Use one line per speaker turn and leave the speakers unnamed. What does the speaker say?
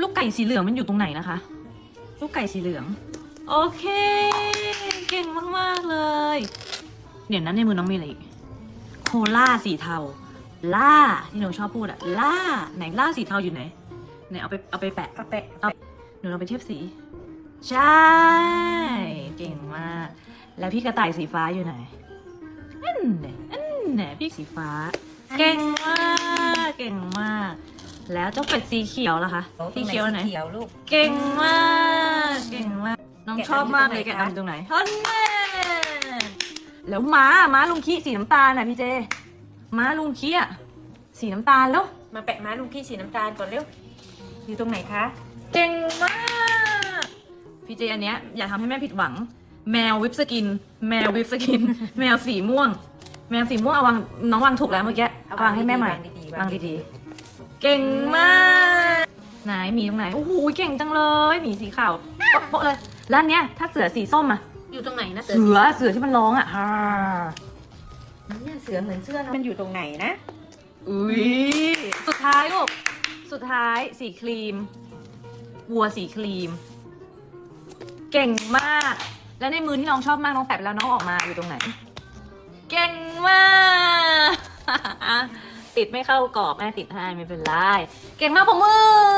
ลูกไก่สีเหลืองมันอยู่ตรงไหนนะคะ ลูกไก่สีเหลือง โอเค เก่งมาก ๆ เลย เดี๋ยวนั้นในมือน้องมีอะไรอีก โคล่าสีเทา ล่า ที่หนูชอบพูดอะล่า ไหนล่าสีเทาอยู่ไหน ไหนเอาไปเอาไปแปะ
เอาแปะ
เอาหนูเราไปเทียบสี ใช่ เก่งมาก แล้วพี่กระต่ายสีฟ้าอยู่ไหนอันไหนอันไหนพี่สีฟ้า เก่งมาก เก่งมาก แล้วเจ้าเป็ดสีเขียวล่ะคะ
ตรง
สีเขียวไหน
สีเขียวลูก
เก่งมาก เก่งมาก น้อง
แกะ
ชอบมากเลย
ดำอยู่
แกะ
ตรงไหนคะ
ดำตรงไหนฮันแน่แล้วม้าม้าลุงขี้สีน้ำตาลน่ะพี่เจ ม้าลุงขี้อะสีน้ำตาลแล้ว
มาแปะม้าลุงขี้สีน้ำตาลก่อนเร็ว อยู่ตรงไหนคะ
เก่งมาก พี่เจอันเนี้ยอย่าทำให้แม่ผิดหวัง แมววิปสกิน แมววิปสกิน แมวสีม่วง แมวสีม่วงเอาวางน้องวางถูกแล้วเมื่อกี้เอาวางให้แม่ใหม่
วางดีๆ
วางดีๆ เก่งมากไหนหมีตรงไหนโอ้โหเก่งจังเลยหมีสีขาวโป๊ะๆเลยแล้วอันเนี้ยถ้าเสือสีส้มอะ
อยู่ตรงไหนนะ
เสือเสือที่มันร้องอะฮ่า
เนี่ยเสือเหมือนเสื้อมันอยู่ตรงไหนนะ
อุ้ยสุดท้ายลูกสุดท้ายสีครีม วัวสีครีม เก่งมาก แล้วในมือที่น้องชอบมากน้องแปะไปแล้วน้องออกมาอยู่ตรงไหน เก่งมาก ติดไม่เข้ากรอบแม่ติดให้ไม่เป็นไร เก่งมากผมมือ